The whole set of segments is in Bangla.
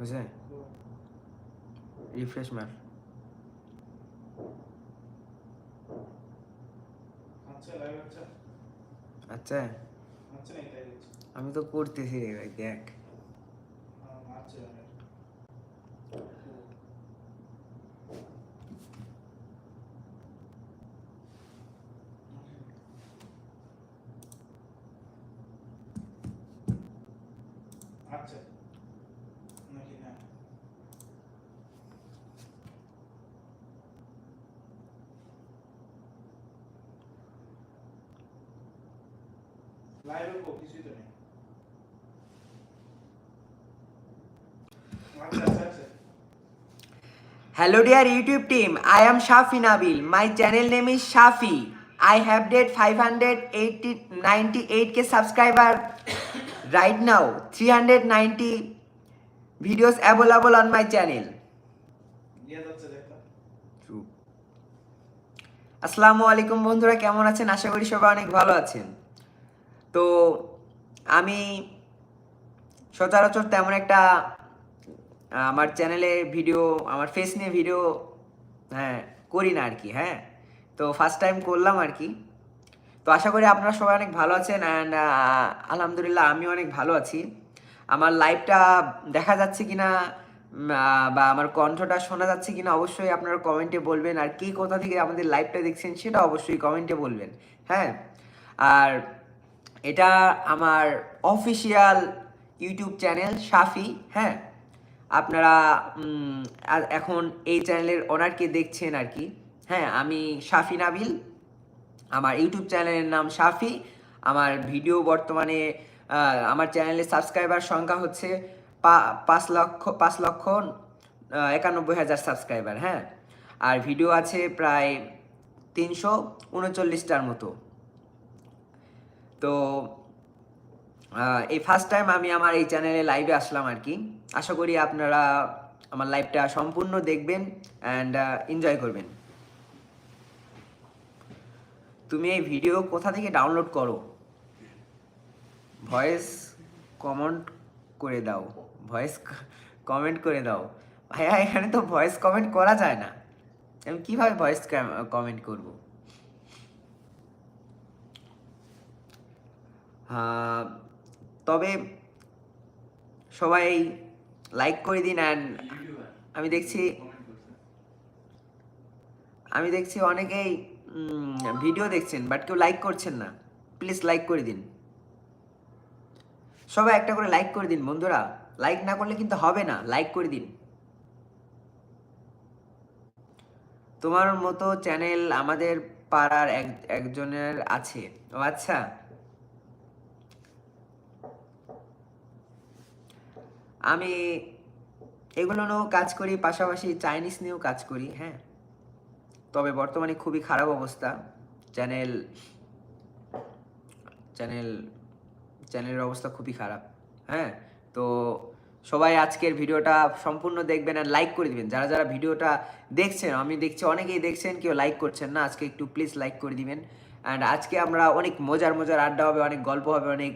হয়েছে? রিফ্রেশ মার আচ্ছা। আচ্ছা। আচ্ছা আচ্ছা আমি তো করতেছি দেখ আচ্ছা আচ্ছা নাকি না লাইভে কো কিছুই তো নেই আচ্ছা আচ্ছা আচ্ছা Hello dear YouTube team, I am Shafi Nabil. My channel name is Shafi. I have did 598k subscriber right now. 390 videos available on my channel. আসসালামু আলাইকুম বন্ধুরা কেমন আছেন আশা করি সবাই অনেক ভালো আছেন তো আমি সচরাচর তেমন একটা আমার চ্যানেলে ভিডিও আমার ফেস নিয়ে ভিডিও হ্যাঁ করি না আর কি হ্যাঁ? তো ফার্স্ট টাইম করলাম আর কি তো আশা করি আপনারা সবাই অনেক ভালো আছেন অ্যান্ড আলহামদুলিল্লাহ আমি অনেক ভালো আছি। আমার লাইভটা দেখা যাচ্ছে কি না বা আমার কণ্ঠটা শোনা যাচ্ছে কিনা অবশ্যই আপনারা কমেন্টে বলবেন। আর কে কোথা থেকে আমাদের লাইভটা দেখছেন সেটা অবশ্যই কমেন্টে বলবেন হ্যাঁ? আর এটা আমার অফিসিয়াল ইউটিউব চ্যানেল সাফি হ্যাঁ? আপনারা এখন এই চ্যানেলের ওনারকে দেখছেন আর কি। হ্যাঁ আমি সাফি নাবিল। আমার ইউটিউব চ্যানেলের নাম সাফি আমার ভিডিও বর্তমানে আমার চ্যানেলের সাবস্ক্রাইবার সংখ্যা হচ্ছে পাঁচ লক্ষ পাঁচ লক্ষ একানব্বই হাজার সাবস্ক্রাইবার হ্যাঁ। আর ভিডিও আছে প্রায় তিনশো উনচল্লিশটার মতো। তো এই ফার্স্ট টাইম আমি আমার এই চ্যানেলে লাইভে আসলাম আর কি। আশা করি আপনারা আমার লাইভটা সম্পূর্ণ দেখবেন অ্যান্ড এনজয় করবেন। তুমি এই ভিডিও কোথা থেকে ডাউনলোড করো? ভয়েস কমেন্ট করে দাও। ভয়েস কমেন্ট করে দাও। ভাইয়া এখানে তো ভয়েস কমেন্ট করা যায় না। আমি কীভাবে ভয়েস কমেন্ট করব? আহ, তবে সবাই লাইক করে দিন অ্যান্ড আমি দেখছি আমি দেখছি অনেকেই ভিডিও দেখছেন বাট কেউ লাইক করছেন না। প্লিজ লাইক করে দিন। সবাই একটা করে লাইক করে দিন, বন্ধুরা। লাইক না করলে কিন্তু হবে না লাইক করে দিন। তোমার মতো চ্যানেল আমাদের পাড়ার এক, একজনের আছে। ও আচ্ছা। আমি এগুলো নিয়েও কাজ করি, পাশাপাশি চাইনিজ নিয়েও কাজ করি হ্যাঁ। তবে বর্তমানে খুবই খারাপ অবস্থা। চ্যানেল চ্যানেল চ্যানেলের অবস্থা খুবই খারাপ হ্যাঁ। তো সবাই আজকের ভিডিওটা সম্পূর্ণ দেখবেন আর লাইক করে দিবেন। যারা যারা ভিডিওটা দেখছেন, আমি দেখছি, অনেকেই দেখছেন, কেউ লাইক করছেন না। আজকে একটু প্লিজ লাইক করে দিবেন। অ্যান্ড আজকে আমরা অনেক মজার মজার আড্ডা হবে, অনেক গল্প হবে, অনেক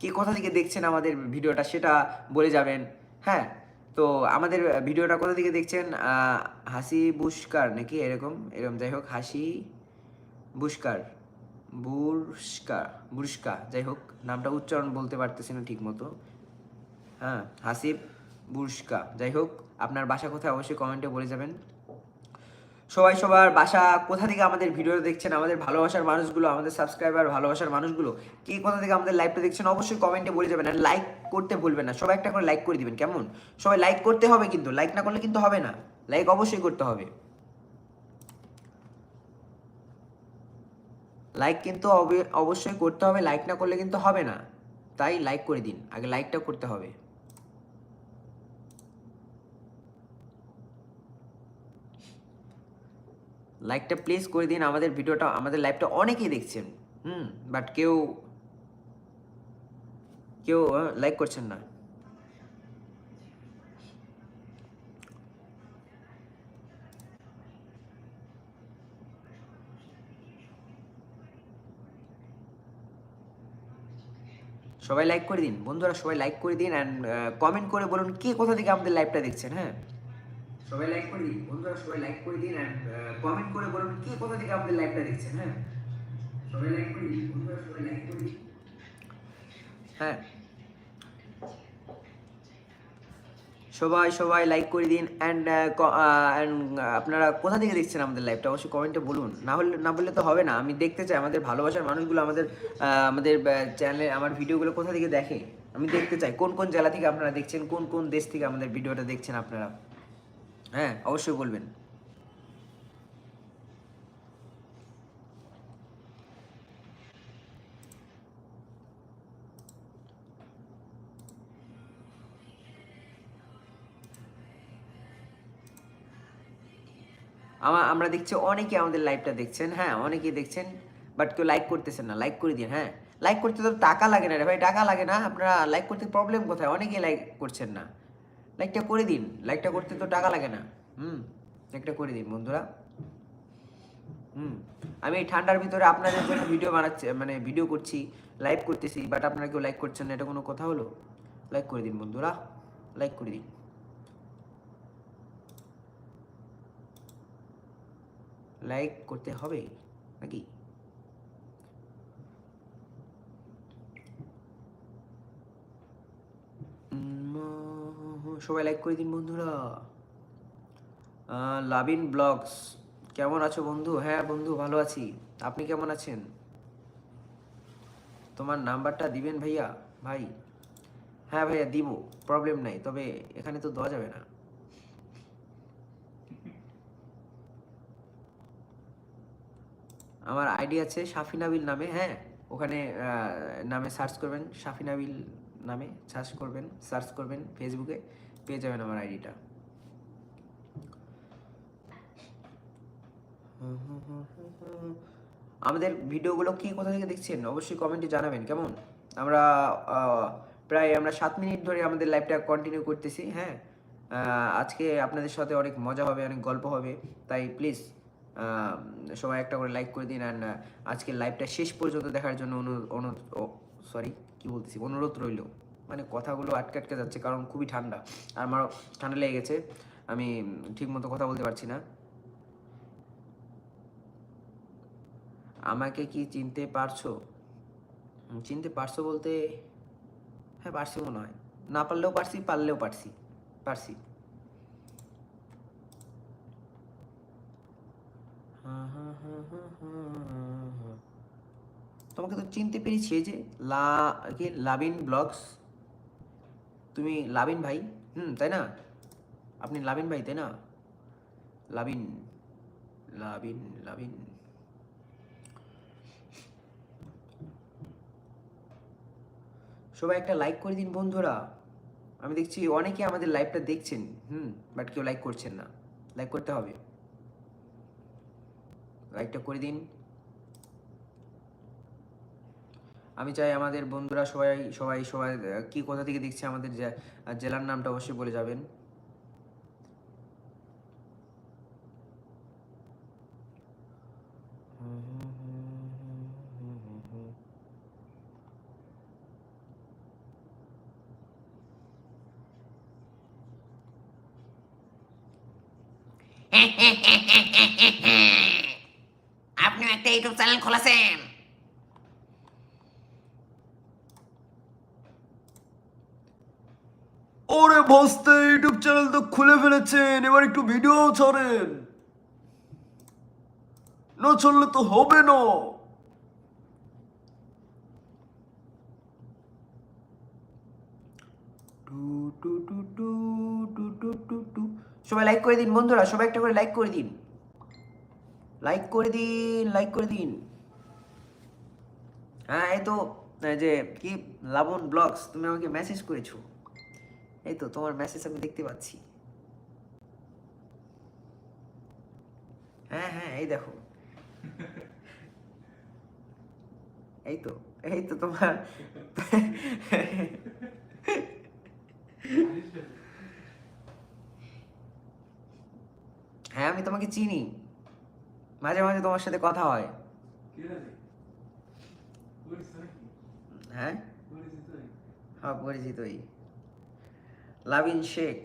কে কোথা থেকে দেখছেন আমাদের ভিডিওটা সেটা বলে যাবেন। হ্যাঁ তো আমাদের ভিডিওটা কোথা থেকে দেখছেন? হাসি বুস্কার নাকি এরকম? এরকম, যাই হোক, হাসি বুস্কার বুস্কা বুস্কা যাই হোক, নামটা উচ্চারণ বলতে পারতেছি না ঠিক মতো হ্যাঁ হাসিব বুস্কা যাই হোক, আপনার বাসা কোথায় অবশ্যই কমেন্টে বলে যাবেন। সবাই সবার বাসা কোথা থেকে আমাদের ভিডিও দেখছেন, আমাদের ভালোবাসার মানুষগুলো, আমাদের সাবস্ক্রাইবার ভালোবাসার মানুষগুলো, কি কোথা থেকে আমাদের লাইভটা দেখছেন অবশ্যই কমেন্টে বলে যাবেন আর লাইক করতে ভুলবেন না। সবাই একটা করে লাইক করে দিবেন, কেমন? সবাই লাইক করতে হবে কিন্তু লাইক না করলে কিন্তু হবে না। লাইক অবশ্যই করতে হবে। লাইক কিন্তু অবে- অবশ্যই করতে হবে লাইক না করলে কিন্তু হবে না। তাই লাইক করে দিন, আগে লাইকটা করতে হবে। লাইকটা প্লিজ করে দিন, আমাদের ভিডিওটা আমাদের লাইভটা অনেকেই দেখছেন। হুম বাট কেউ কেউ লাইক করছেন না। সবাই লাইক করে দিন। বন্ধুরা সবাই লাইক করে দিন অ্যান্ড কমেন্ট করে বলুন কে কোথা থেকে আমাদের লাইভটা দেখছেন হ্যাঁ? সবাই লাইক করে দিন। বন্ধুরা, সবাই লাইক করে দিন কমেন্ট করে বলুন কে কোথা থেকে আমাদের লাইভটা দেখছেন হ্যাঁ? সবাই লাইক করে দিন, বন্ধুরা, সবাই লাইক করে দিন। হ্যাঁ। সবাই সবাই লাইক করে দিন অ্যান্ড অ্যান্ড আপনারা কোথা থেকে দেখছেন আমাদের লাইভটা অবশ্যই কমেন্টে বলুন। না হলে, না বললে তো হবে না। আমি দেখতে চাই আমাদের ভালোবাসার মানুষগুলো আমাদের আমাদের চ্যানেলে আমার ভিডিওগুলো কোথা থেকে দেখে? আমি দেখতে চাই। কোন কোন জেলা থেকে আপনারা দেখছেন? কোন কোন দেশ থেকে আমাদের ভিডিওটা দেখছেন আপনারা? হ্যাঁ অবশ্যই বলবেন। আমা, আমরা দেখছি অনেকে আমাদের লাইভটা দেখছেন হ্যাঁ অনেকেই দেখছেন বাট কেউ লাইক করতেছেন না লাইক করে দিন হ্যাঁ। লাইক করতে তো টাকা লাগে না রে ভাই, টাকা লাগে না, আপনারা লাইক করতে প্রবলেম কোথায়? অনেকেই লাইক করছেন না। লাইকটা করে দিন। লাইকটা করতে তো টাকা লাগে না। হুম লাইকটা করে দিন বন্ধুরা। হুম আমি এই ঠান্ডার ভিতরে আপনাদের জন্য ভিডিও বানাচ্ছি মানে ভিডিও করছি লাইভ করতেছি বাট আপনারা কেউ লাইক করছেন না এটা কোনো কথা হলো? লাইক করে দিন বন্ধুরা। লাইক করে দিন। লাইক করতে হবে নাকি? উম, সবাই লাইক করে দিন বন্ধুরা। লাবিন ব্লগস, কেমন আছো বন্ধু? হ্যাঁ বন্ধু, ভালো আছি। আপনি কেমন আছেন? তোমার নাম্বারটা দিবেন ভাইয়া? ভাই? হ্যাঁ ভাইয়া, দিব প্রবলেম নাই, তবে এখানে তো দেওয়া যাবে না। আমার আইডি আছে শাফি নাবিল নামে হ্যাঁ? ওখানে নামে সার্চ করবেন শাফি নাবিল নামে সার্চ করবেন সার্চ করবেন ফেসবুকে পেয়ে যাবেন আমার আইডিটা। আমাদের ভিডিওগুলো কি কোথা থেকে দেখছেন? অবশ্যই কমেন্টে জানাবেন, কেমন? আমরা প্রায় আমরা সাত মিনিট ধরে আমাদের লাইভটা কন্টিনিউ করতেছি হ্যাঁ? আজকে আপনাদের সাথে অনেক মজা হবে, অনেক গল্প হবে, তাই প্লিজ সবাই একটা করে লাইক করে দিন অ্যান্ড আজকের লাইভটা শেষ পর্যন্ত দেখার জন্য অনু সরি কি বলতেছি? অনুরোধ রইল। মানে কথাগুলো আটকে আটকে যাচ্ছে, কারণ খুবই ঠান্ডা। আর আমারও ঠান্ডা লেগে গেছে। আমি ঠিক মতো কথা বলতে পারছি না। আমাকে কি চিনতে পারছ? চিনতে পারছ বলতে হ্যাঁ পারছি মনে হয়। না পারলেও পারছি পারলেও পারছি পারছি। তোমাকে তো চিনতে পেরেছি যে লা, কি, লাবিন ব্লগস? তুমি লাবিন ভাই? হুম, তাই না? আপনি লাবিন ভাই, তাই না? লাবিন লাবিন লাবিন। সবাই একটা লাইক করে দিন বন্ধুরা। আমি দেখছি অনেকে আমাদের লাইভটা দেখছেন, হুম বাট কেউ লাইক করছেন না। লাইক করতে হবে। লাইকটা করে দিন। আমি চাই আমাদের বন্ধুরা সবাই সবাই সবাই কি কোথা থেকে দেখছে আমাদের জেলার নামটা অবশ্যই বলে যাবেন। আপনিও একটা ইউটিউব চ্যানেল খোলাছেন? বসতে ইউটিউব চ্যানেল তো খুলে ফেলেছেন, এবার একটু ভিডিও ছড়েন। না ছড়লে তো হবে না। সবাই লাইক করে দিন, বন্ধুরা, সবাই একটা করে লাইক করে দিন। লাইক করে দিন লাইক করে দিন। হ্যাঁ এই তো যে, কি লাবন ব্লগস তুমি আমাকে মেসেজ করেছ। এই তো তোমার মেসেজ আমি দেখতে পাচ্ছি। হ্যাঁ হ্যাঁ এই দেখো। এই তো এই তো তোমার হ্যাঁ আমি তোমাকে চিনি। মাঝে মাঝে তোমার সাথে কথা হয়। হ্যাঁ? হ্যাঁ পরিচিতই। লাবিন শেখ।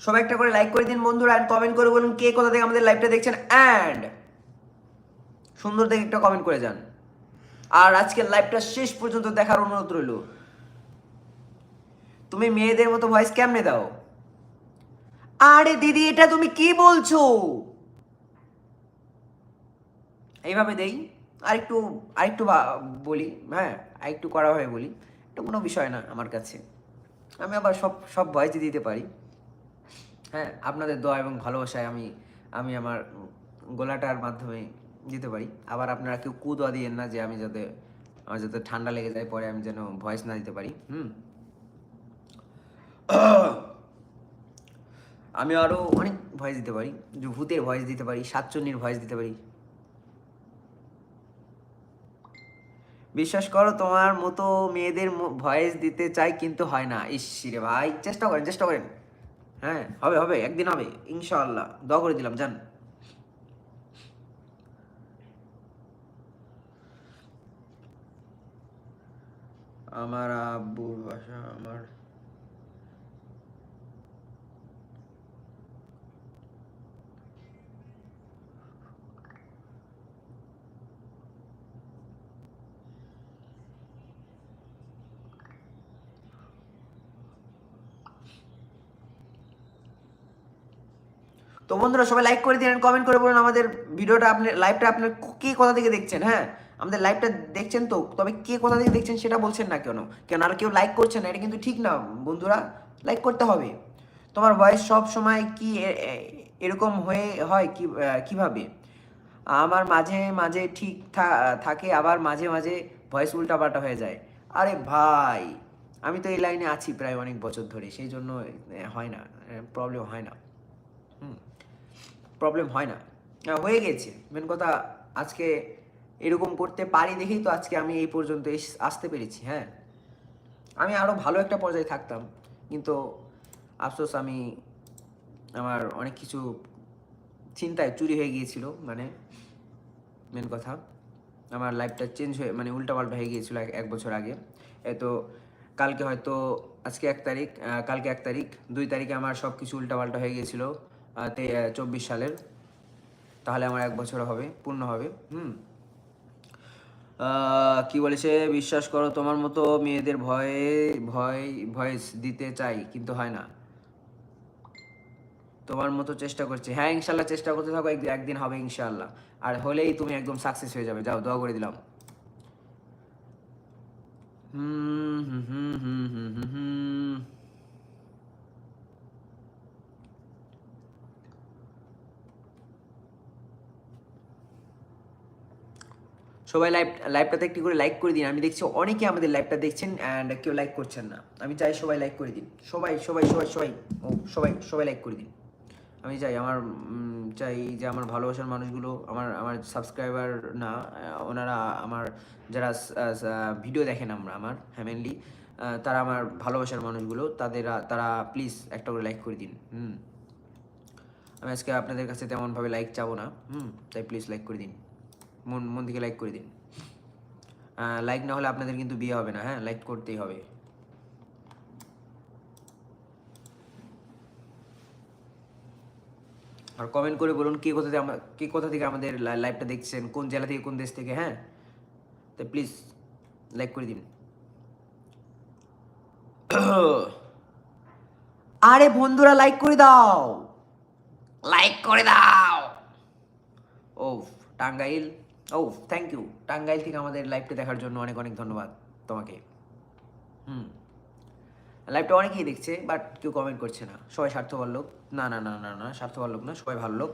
সবাই একটা করে লাইক করে দিন বন্ধুরা আর কমেন্ট করে বলুন কে কোথা থেকে আমাদের লাইভটা দেখছেন অ্যান্ড সুন্দর দেখে একটা কমেন্ট করে যান। আর আজকের লাইভটা শেষ পর্যন্ত দেখার অনুরোধ রইল। তুমি মেয়েদের মতো ভয়েস কেমনে দাও? আরে দিদি, এটা তুমি কি বলছো? এইভাবে দেই। আরেকটু আরেকটু বলি হ্যাঁ আরেকটু করা হয় বলি। এটা কোনো বিষয় না আমার কাছে। আমি আবার সব সব ভয়েসই দিতে পারি। হ্যাঁ আপনাদের দোয়া এবং ভালোবাসায় আমি আমি আমার গলাটার মাধ্যমে দিতে পারি। আবার আপনারা কেউ কু দোয়া দিয়েন না যে আমি যাতে, আমার যাতে ঠান্ডা লেগে যায়, পরে আমি যেন ভয়েস না দিতে পারি। হুম। আমি আরও অনেক ভয়েস দিতে পারি ভূতের ভয়েস দিতে পারি সাতচন্নির ভয়েস দিতে পারি। বিশ্বাস করো, তোমার মতো মেয়েদের ভয়েস দিতে চাই কিন্তু হয় না। ইস, রে ভাই, চেষ্টা করেন চেষ্টা করেন। হ্যাঁ হবে হবে, একদিন হবে, ইনশাআল্লাহ। দোয়া করে দিলাম জান আমার আব্বুর বাসা, আমার তো বন্ধুরা সবাই লাইক করে দিন কমেন্ট করে বলুন আমাদের ভিডিওটা আপনি লাইভটা আপনার কে কোথা থেকে দেখছেন হ্যাঁ? আমাদের লাইভটা দেখছেন তো, তবে কে কোথা থেকে দেখছেন সেটা বলছেন না কেন? কেন আর কেউ লাইক করছেন না, এটা কিন্তু ঠিক না, বন্ধুরা লাইক করতে হবে। তোমার ভয়েস সব সময় কি এরকম হয়ে, হয় কি কীভাবে? আমার মাঝে মাঝে ঠিক থাকে, আবার মাঝে মাঝে ভয়েস উল্টাপাল্টা হয়ে যায়। আরে ভাই, আমি তো এই লাইনে আছি প্রায় অনেক বছর ধরে, সেই জন্য হয় না প্রবলেম হয় না। প্রবলেম হয় না। হয়ে গেছে। মেন কথা আজকে এরকম করতে পারি দেখেই তো আজকে আমি এই পর্যন্ত আসতে পেরেছি হ্যাঁ। আমি আরও ভালো একটা পর্যায়ে থাকতাম, কিন্তু আফসোস আমি আমার অনেক কিছু চিন্তায় চুরি হয়ে গিয়েছিল মানে মেন কথা আমার লাইফটা চেঞ্জ হয়ে মানে উল্টাপাল্টা হয়ে গিয়েছিল এক- বছর আগে। এ তো কালকে হয়তো আজকে এক তারিখ কালকে এক তারিখ, দুই তারিখে আমার সব কিছু উল্টাপাল্টা হয়ে গিয়েছিল। চব্বিশ সালের। তাহলে আমার এক বছর হবে, পূর্ণ হবে, হুম। কি বলেছে বিশ্বাস করো, তোমার মতো মেয়েদের ভয়ে, ভয়, ভয়েস দিতে চাই, কিন্তু হয় না। তোমার মতো চেষ্টা করছি। হ্যাঁ ইনশাল্লাহ চেষ্টা করতে থাকো একদিন হবে ইনশাল্লাহ। আর হলেই তুমি একদম সাকসেস হয়ে যাবে। যাও, দোয়া করে দিলাম। হুম হুম হুম হুম সবাই লাইভ লাইভটাতে একটি করে লাইক করে দিন। আমি দেখছি অনেকে আমাদের লাইভটা দেখছেন অ্যান্ড কেউ লাইক করছেন না। আমি চাই সবাই লাইক করে দিন। সবাই সবাই সবাই সবাই, ও, সবাই সবাই লাইক করে দিন। আমি চাই আমার চাই যে আমার ভালোবাসার মানুষগুলো, আমার আমার সাবস্ক্রাইবার না ওনারা আমার, যারা ভিডিও দেখেন আমরা, আমার ফ্যামিলি তারা আমার ভালোবাসার মানুষগুলো, তাদের, তারা প্লিজ একটা করে লাইক করে দিন। হুম। আমি আজকে আপনাদের কাছে তেমনভাবে লাইক চাবো না। হুম, তাই প্লিজ লাইক করে দিন। মন মন থেকে লাইক করে দিন। লাইক না হলে আপনাদের কিন্তু বিয়ে হবে না হ্যাঁ? লাইক করতেই হবে। আর কমেন্ট করে বলুন কে কোথা থেকে কে কোথা থেকে আমাদের লাইভটা দেখছেন, কোন জেলা থেকে, কোন দেশ থেকে হ্যাঁ? তো প্লিজ লাইক করে দিন। আরে বন্ধুরা লাইক করে দাও। লাইক করে দাও। ও টাঙ্গাইল। ও থ্যাংক ইউ টাঙ্গাইল থেকে আমাদের লাইভটা দেখার জন্য অনেক অনেক ধন্যবাদ তোমাকে। হুম। লাইভটা অনেকেই দেখছে বাট কেউ কমেন্ট করছে না। সবাই স্বার্থপর লোক। না না না না না, স্বার্থপর লোক না, সবাই ভালো লোক।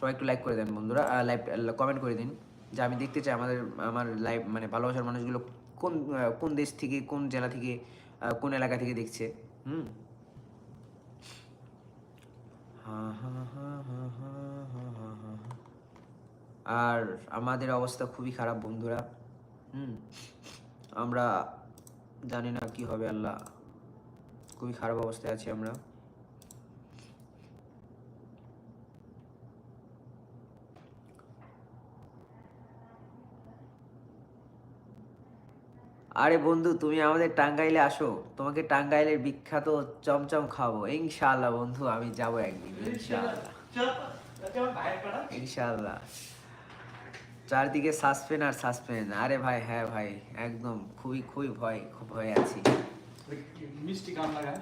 সবাই একটু লাইক করে দেন বন্ধুরা। লাইভ কমেন্ট করে দিন। যে আমি দেখতে চাই আমাদের, আমার লাইভ মানে ভালোবাসার মানুষগুলো কোন কোন দেশ থেকে, কোন জেলা থেকে কোন এলাকা থেকে দেখছে। হুম। হা হা হা হা হা। আর আমাদের অবস্থা খুবই খারাপ বন্ধুরা। হুম? আমরা জানি না কি হবে আল্লাহ। খুবই খারাপ অবস্থায় আছি আমরা। আরে বন্ধু তুমি আমাদের টাঙ্গাইলে আসো। তোমাকে টাঙ্গাইলের বিখ্যাত চমচম খাব ইনশাআল্লাহ বন্ধু আমি যাব একদিন ইনশাআল্লাহ। ইনশাআল্লাহ। চারদিকে সাসপেন আর সাসপেন আরে ভাই হ্যাঁ ভাই একদম খুবই খুবই ভয় খুব ভয় আছি। মিষ্টি গান লাগা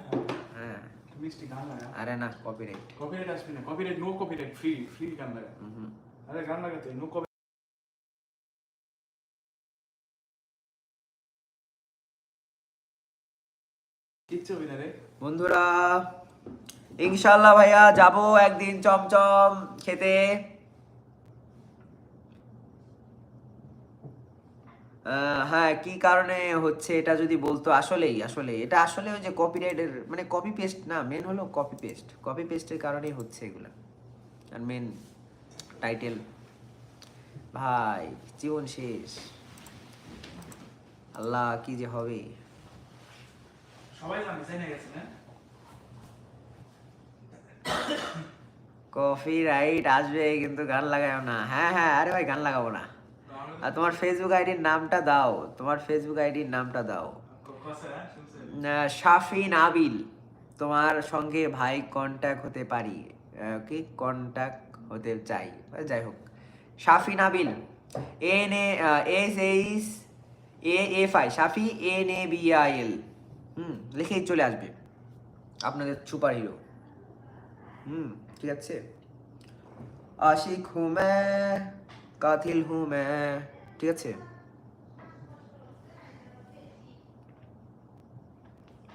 হ্যাঁ। মিষ্টি গান লাগা আরে না কপিরাইট কপিরাইট আসবে না copyright no copyright free free গান লাগা আরে গান লাগাতে নো কপি কিচ্ছু হবে না রে। বন্ধুরা ইনশাল্লাহ ভাইয়া যাব একদিন চমচম খেতে আহ, হ্যাঁ কি কারণে হচ্ছে এটা যদি বলতো? আসলেই আসলে এটা আসলে ওই যে কপিরাইটের মানে কপি পেস্ট না মেন হলো কপি পেস্ট কপি পেস্টের কারণেই হচ্ছে এগুলা। আর মেন টাইটেল ভাই জীবন শেষ। আল্লাহ কি যে হবে। সবাই জানে জেনে গেছে না? কপি রাইট আসবে কিন্তু গান লাগাও না। হ্যাঁ হ্যাঁ আরে ভাই গান লাগাবো না। আর তোমার ফেসবুক আইডির নামটা দাও। তোমার ফেসবুক আইডির নামটা দাও। শাফিন আবিল, তোমার সঙ্গে ভাই কন্ট্যাক্ট হতে পারি। কি? কন্ট্যাক্ট হতে চাই। যাই হোক। Shafin Abil N S H A F I Shafi N A B I L হুম, লিখেই চলে আসবে। আপনাদের সুপার হিরো হুম, ঠিক আছে? আশিক হুঁ मैं কাতিল হুঁ मैं ঠিক আছে?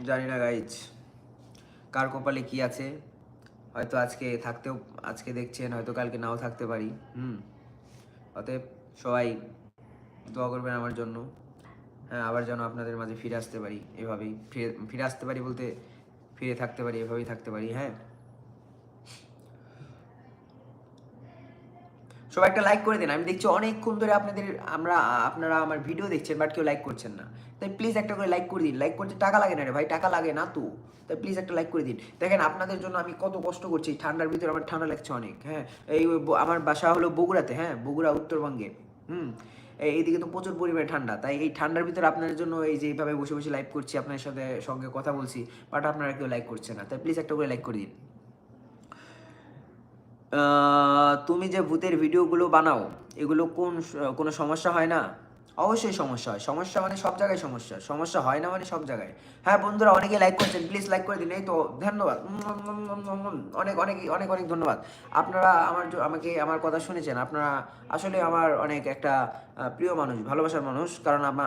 জানি না গাইজ কার কপালে কি আছে? হয়তো আজকে থাকতেও, আজকে দেখছেন, হয়তো কালকে নাও থাকতে পারি, হুম? অতএব সবাই দোয়া করবেন আমার জন্য। হ্যাঁ আবার যেন আপনাদের মাঝে ফিরে আসতে পারি এভাবেই। ফিরে ফিরে আসতে পারি বলতে, ফিরে থাকতে পারি, এভাবেই থাকতে পারি হ্যাঁ? সবাই একটা লাইক করে দিন। আমি দেখছি অনেকক্ষণ ধরে আপনাদের, আমরা, আপনারা আমার ভিডিও দেখছেন বাট কেউ লাইক করছেন না। তাই প্লিজ একটা করে লাইক করে দিন। লাইক করতে টাকা লাগে না রে ভাই, টাকা লাগে না তো। তাই প্লিজ একটা লাইক করে দিন। দেখেন আপনাদের জন্য আমি কত কষ্ট করছি ঠান্ডার ভিতরে আমার ঠান্ডা লাগছে অনেক হ্যাঁ। এই আমার বাসা হলো বগুড়াতে হ্যাঁ বগুড়া উত্তরবঙ্গে, হুম। এই- এইদিকে তো প্রচুর পরিমাণে ঠান্ডা। তাই এই ঠান্ডার ভিতরে আপনাদের জন্য এই যে এইভাবে বসে বসে লাইভ করছি আপনার সাথে সঙ্গে কথা বলছি বাট আপনারা কেউ লাইক করছে না। তাই প্লিজ একটা করে লাইক করে দিন। তুমি যে ভূতের ভিডিওগুলো বানাও এগুলো কোন কোনো সমস্যা হয় না? অবশ্যই সমস্যা হয়। সমস্যা মানে সব জায়গায় সমস্যা। সমস্যা হয় না মানে সব জায়গায়। হ্যাঁ বন্ধুরা অনেকে লাইক করছেন। প্লিজ লাইক করে দিন। এই তো, ধন্যবাদ। অনেক অনেক অনেক অনেক ধন্যবাদ। আপনারা আমার আমাকে, আমার কথা শুনেছেন। আপনারা আসলে আমার অনেক একটা প্রিয় মানুষ, ভালোবাসার মানুষ। কারণ আমার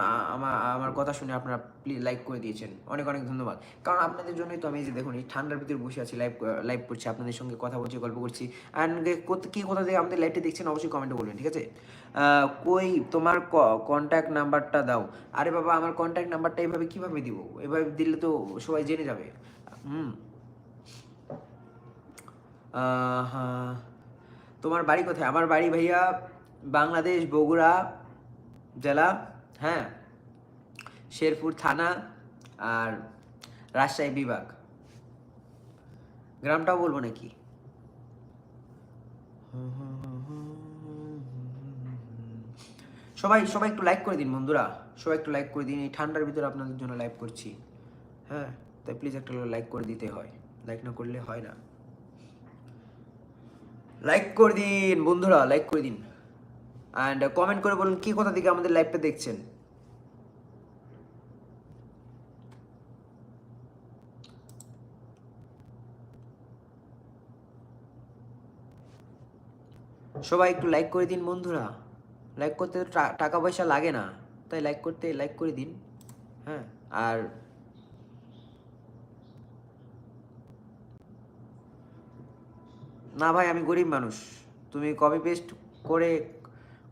আমার কথা শুনে আপনারা প্লিজ লাইক করে দিয়েছেন। অনেক অনেক ধন্যবাদ। কারণ আপনাদের জন্যই তো আমি যে দেখুন, এই ঠান্ডার ভিতরে বসে আছি লাইভ লাইভ করছি, আপনাদের সঙ্গে কথা বলছি, গল্প করছি। অ্যান্ড কী কোথা থেকে আমাদের লাইভটি দেখছেন, অবশ্যই কমেন্টে বলবেন, ঠিক আছে? কই তোমার কন্ট্যাক্ট নাম্বারটা দাও। আরে বাবা, আমার কন্ট্যাক্ট নাম্বারটা এভাবে কীভাবে দিব? এভাবে দিলে তো সবাই জেনে যাবে। হুম। তোমার বাড়ি কোথায়? আমার বাড়ি ভাইয়া বাংলাদেশ, বগুড়া জেলা হ্যাঁ। শেরপুর থানা আর রাজশাহী বিভাগ। গ্রামটাও বলব নাকি? সবাই সবাই একটু লাইক করে দিন বন্ধুরা। সবাই একটু লাইক করে দিন। এই ঠান্ডার ভিতরে আপনাদের জন্য লাইভ করছি। হ্যাঁ তাই প্লিজ একটা লাইক করে দিতে হয়। লাইক না করলে হয় না। লাইক করে দিন বন্ধুরা লাইক করে দিন। অ্যান্ড কমেন্ট করে বলুন কি কোথা থেকে আমাদের লাইভটা দেখছেন। সবাই একটু লাইক করে দিন বন্ধুরা। লাইক করতে তো টাকা পয়সা লাগে না। তাই লাইক করতে লাইক করে দিন। হ্যাঁ আর না ভাই, আমি গরিব মানুষ। তুমি কপি পেস্ট করে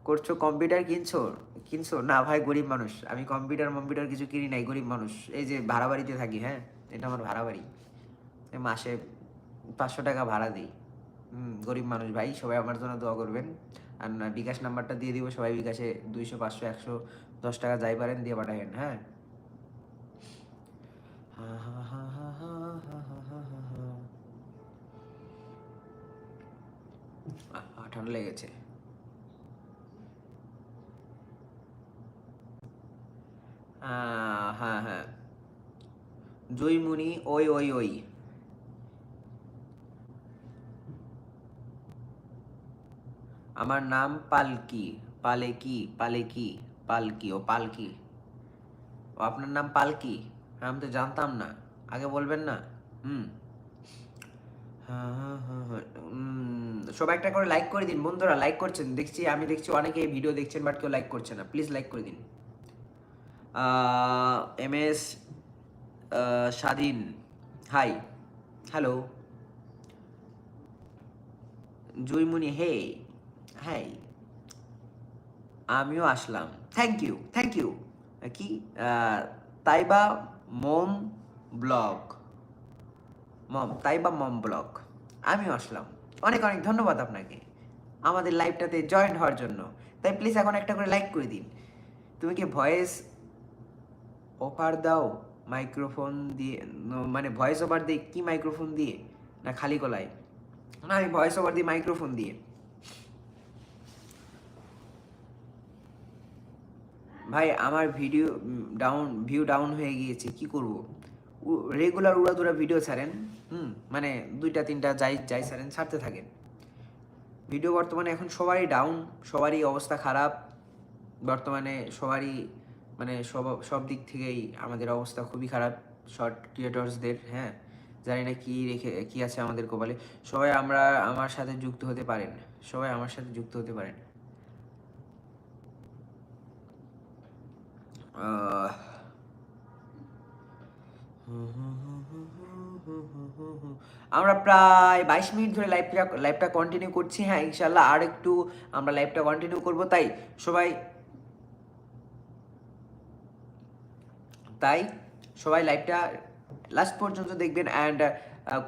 করছ কম্পিউটার কিনছো কিনছো? না ভাই, গরিব মানুষ। আমি কম্পিউটার কম্পিউটার কিছু কিনি নাই, গরিব মানুষ। এই যে ভাড়া বাড়িতে থাকি হ্যাঁ? এটা আমার ভাড়া বাড়ি। মাসে পাঁচশো টাকা ভাড়া দিই। হুম, গরিব মানুষ ভাই, সবাই আমার জন্য দোয়া করবেন। বিকাশ নাম্বারটা দিয়ে দিব সবাই বিকাশে দুইশো পাঁচশো একশো দশ টাকা যাই পারেন দিয়ে পাঠাবেন হ্যাঁ ঠান্ডা লেগেছে হ্যাঁ হ্যাঁ জয়মুনি ওই ওই ওই আমার নাম পালকি পালেকি পালেকি পালকি ও পালকি। ও আপনার নাম পালকি? হ্যাঁ আমি তো জানতাম না। আগে বলবেন না? হুম। হ্যাঁ, হ্যাঁ, হ্যাঁ। সবাই একটা করে লাইক করে দিন। বন্ধুরা লাইক করছেন। দেখছি আমি দেখছি অনেকে ভিডিও দেখছেন বাট কেউ লাইক করছে না। প্লিজ লাইক করে দিন। এম এস স্বাধীন। Hi hello Juimuni hey hi আমিও আসলাম। থ্যাংক ইউ থ্যাংক ইউ কি? Taiba mom blog. Mom, Taiba mom blog. আমিও আসলাম। অনেক অনেক ধন্যবাদ আপনাকে। আমাদের লাইভটাতে জয়েন হওয়ার জন্য। তাই প্লিজ এখন একটা করে লাইক করে দিন। তুমি কি ভয়েস অফার দাও? মাইক্রোফোন দিয়ে মানে ভয়েস ওভার দিয়ে কি মাইক্রোফোন দিয়ে? না খালি গলায়? না, আমি ভয়েস ওভার দিয়ে মাইক্রোফোন দিয়ে। ভাই, আমার ভিডিও ডাউন ভিউ ডাউন হয়ে গিয়েছে, কি করব? রেগুলার উড়াদুরা ভিডিও ছাড়েন, হুম? মানে দুইটা, তিনটা যাই যাই ছাড়েন, ছাড়তে থাকেন। ভিডিও বর্তমানে এখন সবারই ডাউন সবারই অবস্থা খারাপ, বর্তমানে সবারই মানে সব সব দিক থেকেই আমাদের অবস্থা খুবই খারাপ শর্ট ক্রিয়েটর্সদের হ্যাঁ? জানি না কী রেখে, কী আছে আমাদের কপালে। সবাই আমরা, আমার সাথে যুক্ত হতে পারেন, সবাই আমার সাথে যুক্ত হতে পারেন। আমরা প্রায় বাইশ মিনিট ধরে লাইভটা লাইভটা কন্টিনিউ করছি। হ্যাঁ ইনশাল্লাহ আর একটু আমরা লাইভটা কন্টিনিউ করব। তাই সবাই তাই সবাই লাইভটা লাস্ট পর্যন্ত দেখবেন অ্যান্ড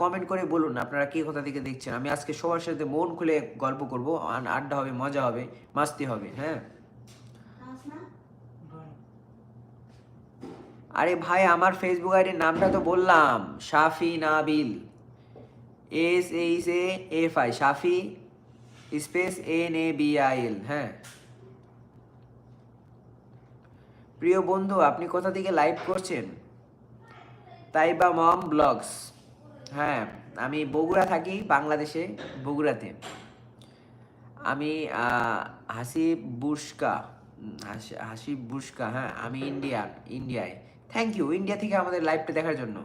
কমেন্ট করে বলুন আপনারা কে কোথা থেকে দেখছেন। আমি আজকে সবার সাথে মন খুলে গল্প করব। আড্ডা হবে, মজা হবে, মাস্তি হবে। হ্যাঁ। আরে ভাই, আমার ফেসবুক আইডির নামটা তো বললাম Shafi Nabil S H A F I Shafi space N A B I L হ্যাঁ। প্রিয় বন্ধু, আপনি কোথা থেকে লাইভ করছেন? তাই বা মম ব্লগস হ্যাঁ আমি বগুড়া থাকি, বাংলাদেশে, বগুড়াতে। আমি হাসিব বুস্কা হাসি- হাসিব বুস্কা হ্যাঁ আমি ইন্ডিয়া ইন্ডিয়ায় থ্যাংক ইউ ইন্ডিয়া থেকে আমাদের লাইভটা দেখার জন্য।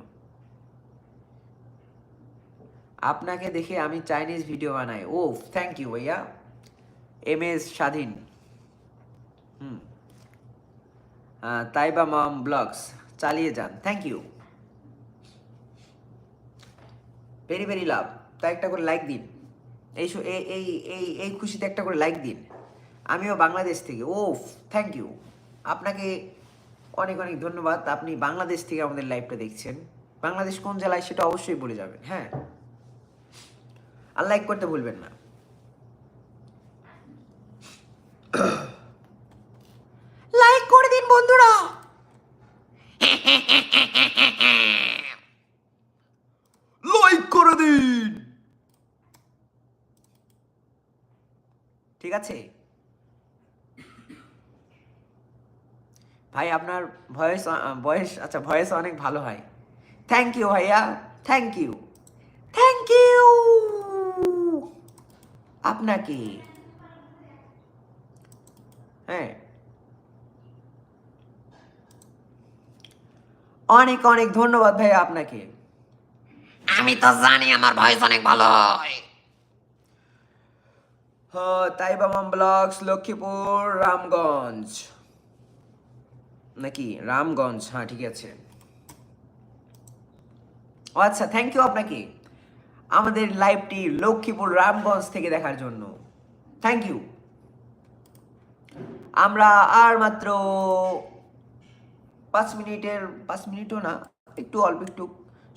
আপনাকে দেখে আমি চাইনিজ ভিডিও বানাই। ও থ্যাংক ইউ ভাইয়া। এম এস স্বাধীন হুম। তাইবা মম ব্লগস চালিয়ে যান। Thank you very very love তাই একটা করে লাইক দিন। এই এই এই এই খুশিতে একটা করে লাইক দিন। আমিও বাংলাদেশ থেকে। ও থ্যাংক ইউ আপনাকে অনেক অনেক ধন্যবাদ। আপনি বাংলাদেশ থেকে আমাদের লাইভটা দেখছেন। বাংলাদেশ কোন জেলায় সেটা অবশ্যই বলে যাবেন হ্যাঁ? আর লাইক করতে ভুলবেন না। লাইক করে দিন বন্ধুরা। লাইক করে দিন। ঠিক আছে? ভাই আপনার ভয়েস ভয়েস আচ্ছা ভয়েস অনেক ভালো হয়। থ্যাংক ইউ ভাইয়া। থ্যাংক ইউ থ্যাংক ইউ আপনাকে। হ্যাঁ। অনেক অনেক ধন্যবাদ ভাইয়া আপনাকে। আমি তো জানি আমার ভয়েস অনেক ভালো হয়। Taiba mom blogs Lakshmipur Ramganj. নাকি? রামগঞ্জ হ্যাঁ ঠিক আছে। ও আচ্ছা থ্যাংক ইউ আপনাকে। আমাদের লাইভটি লক্ষ্মীপুর, রামগঞ্জ থেকে দেখার জন্য। থ্যাংক ইউ আমরা আর মাত্র পাঁচ মিনিটের, পাঁচ মিনিটও না, একটু অল্প একটু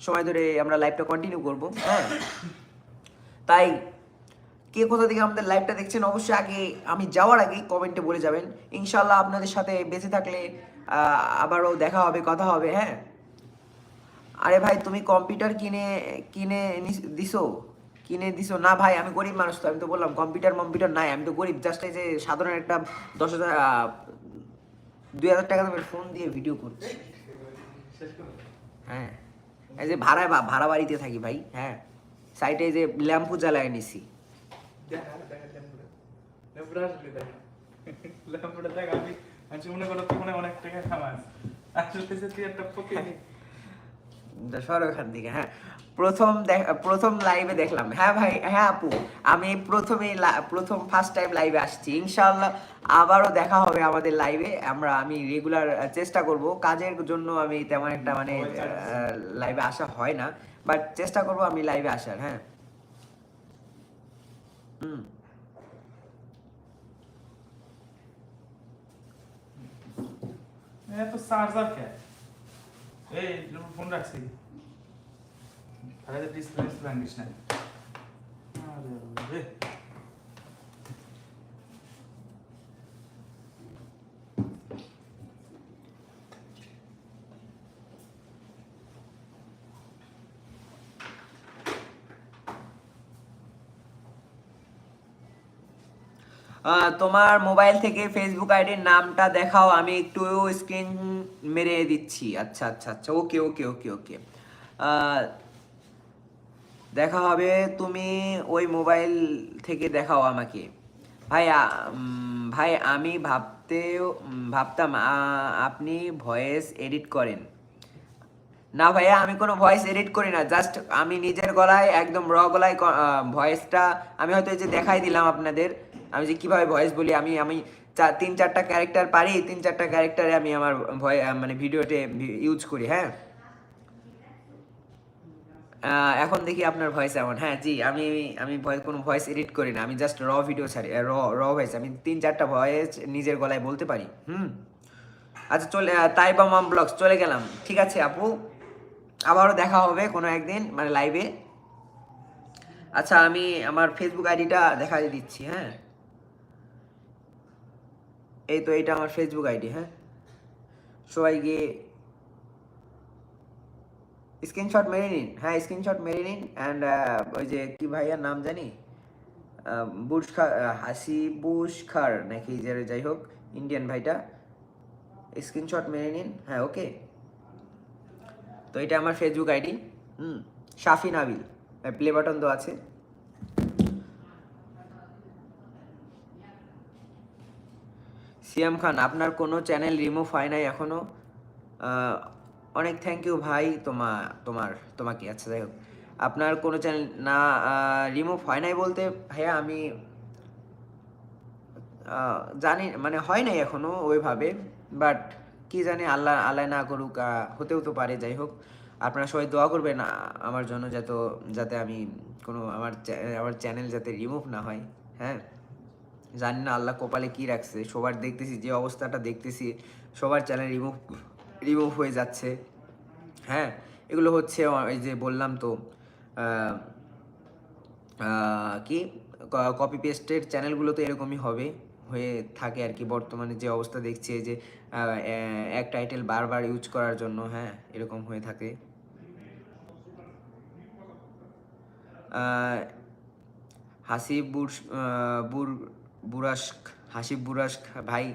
সময় ধরে আমরা লাইভটা কন্টিনিউ করব হ্যাঁ। তাই, কে কোথা থেকে আমাদের লাইভটা দেখছেন, অবশ্যই আগে আমি যাওয়ার আগে কমেন্টে বলে যাবেন। ইনশাল্লাহ আপনাদের সাথে বেঁচে থাকলে আবারও দেখা হবে, কথা হবে হ্যাঁ? আরে ভাই, তুমি কম্পিউটার কিনে কিনে দিছো? কিনে দিছো? না ভাই, আমি গরিব মানুষ তো, আমি তো বললাম, কম্পিউটার কম্পিউটার নাই, আমি তো গরিব জাস্ট এই যে সাধারণ একটা দশ হাজার দুই হাজার টাকা দামের ফোন দিয়ে ভিডিও করছি। হ্যাঁ। এই যে ভাড়ায় ভাড়া বাড়িতে থাকি ভাই হ্যাঁ। সাইডে যে ল্যাম্পু জ্বালায় নিছি। ল্যাম্পুটা দেখ, আমি আমি মনে করো অনেক টাকা খামাস আসলে তুই একটা ফকির সর ওখান থেকে হ্যাঁ। প্রথম প্রথম লাইভে দেখলাম। হ্যাঁ ভাই হ্যাঁ আপু আমি প্রথমেই প্রথম ফার্স্ট টাইম লাইভে আসছি। ইনশাআল্লাহ আবারও দেখা হবে আমাদের লাইভে আমরা আমি রেগুলার চেষ্টা করব। কাজের জন্য আমি তেমন একটা মানে লাইভে আসা হয় না। বাট চেষ্টা করব আমি লাইভে আসার হ্যাঁ। হুম। এত চার্জার কে? এই ফোন রাখছি। ডিসপ্লে ডিসপ্লে ভাঙিস না আরে তোমার মোবাইল থেকে ফেসবুক আইডির নামটা দেখাও, আমি একটু স্ক্রিন মেরে দিচ্ছি। আচ্ছা আচ্ছা আচ্ছা ওকে ওকে ওকে ওকে দেখা হবে, তুমি ওই মোবাইল থেকে দেখাও আমাকে। ভাই ভাই, আমি ভাবতেও ভাবতাম আপনি ভয়েস এডিট করেন। না ভাইয়া, আমি কোনো ভয়েস এডিট করি না জাস্ট আমি নিজের গলায়, একদম র গলায় ভয়েসটা আমি হয়তো এই যে দেখাই দিলাম আপনাদের। আমি যে কীভাবে ভয়েস বলি, আমি আমি চার তিন চারটা ক্যারেক্টার পারি, তিন চারটা ক্যারেক্টারে আমি আমার ভয় মানে ভিডিওতে ইউজ করি হ্যাঁ? এখন দেখি আপনার ভয়েস এমন হ্যাঁ জি, আমি আমি ভয়েস কোনো ভয়েস এডিট করি না, আমি জাস্ট র ভিডিও ছাড়ি র র ভয়েস আমি তিন চারটা ভয়েস নিজের গলায় বলতে পারি, হুম? আচ্ছা চলে তাই বা মাম ব্লগস চলে গেলাম, ঠিক আছে আপু? আবারও দেখা হবে কোনো একদিন মানে লাইভে আচ্ছা আমি আমার ফেসবুক আইডিটা দেখা দিচ্ছি হ্যাঁ? এই তো এইটা আমার ফেসবুক আইডি হ্যাঁ? সবাই গিয়ে স্ক্রিনশট মেরে নিন হ্যাঁ স্ক্রিনশট মেরে নিন অ্যান্ড ওই যে কি ভাইয়ার নাম জানি? বুশ খার হাসি বুশ খার নাকি যে যাই হোক ইন্ডিয়ান ভাইটা স্ক্রিনশট মেরে নিন হ্যাঁ ওকে তো এটা আমার ফেসবুক আইডি হুম শাফি নাবিল প্লে বাটন তো আছে। সিয়াম খান আপনার কোনো চ্যানেল রিমুভ হয় নাই এখনও? আহ, অনেক থ্যাংক ইউ ভাই তোমা তোমার তোমাকে। আচ্ছা যাই হোক। আপনার কোনো চ্যানেল না রিমুভ হয় নাই বলতে ভাইয়া আমি জানি মানে হয় নাই এখনও ওইভাবে বাট কি জানি আল্লাহ আল্লাহ না করুক হতেও তো পারে যাই হোক। আপনারা সবাই দোয়া করবেন আমার জন্য যাতে যাতে আমি কোনো আমার আমার চ্যানেল যাতে রিমুভ না হয় হ্যাঁ? জানি না আল্লাহ কপালে কি রাখছে। সবার দেখতেছি, যে অবস্থাটা দেখতেছি, সবার চ্যানেল রিমুভ রিমুভ হয়ে যাচ্ছে। হ্যাঁ এগুলো হচ্ছে এই যে বললাম তো কি? কপি পেস্টের চ্যানেলগুলো তো এরকমই হবে, হয়ে থাকে আর কি বর্তমানে যে অবস্থা দেখছি যে এক টাইটেল বারবার ইউজ করার জন্য হ্যাঁ এরকম হয়ে থাকে। হাসিব বুর বুর বুরাস্ক হাসিব বুরাস্ক ভাই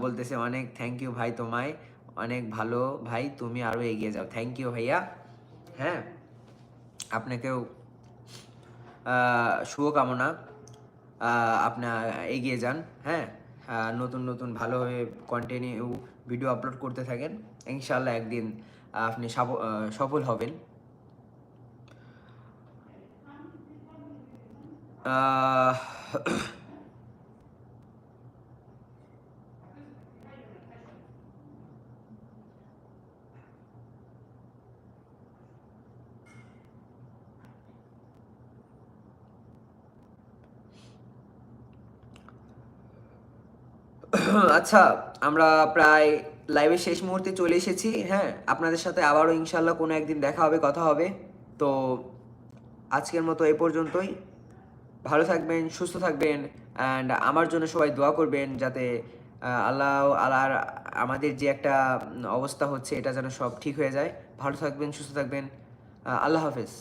বলতেছে অনেক থ্যাংক ইউ ভাই তোমায় অনেক ভালো ভাই তুমি আরও এগিয়ে যাও। থ্যাংক ইউ ভাইয়া। হ্যাঁ আপনাকেও শুভকামনা আপনার এগিয়ে যান। হ্যাঁ নতুন নতুন ভালোভাবে কন্টিনিউ ভিডিও আপলোড করতে থাকেন। ইনশাল্লাহ একদিন আপনি সাফ- সফল হবেন। আহ, আচ্ছা আমরা প্রায় লাইভের শেষ মুহূর্তে চলে এসেছি হ্যাঁ আপনাদের সাথে আবারও ইনশাল্লাহ কোনো একদিন দেখা হবে, কথা হবে। তো আজকের মতো এ পর্যন্তই। ভালো থাকবেন, সুস্থ থাকবেন অ্যান্ড আমার জন্য সবাই দোয়া করবেন যাতে আল্লাহ আল্লাহর আমাদের যে একটা অবস্থা হচ্ছে, এটা যেন সব ঠিক হয়ে যায়। ভালো থাকবেন, সুস্থ থাকবেন। আল্লাহ হাফেজ।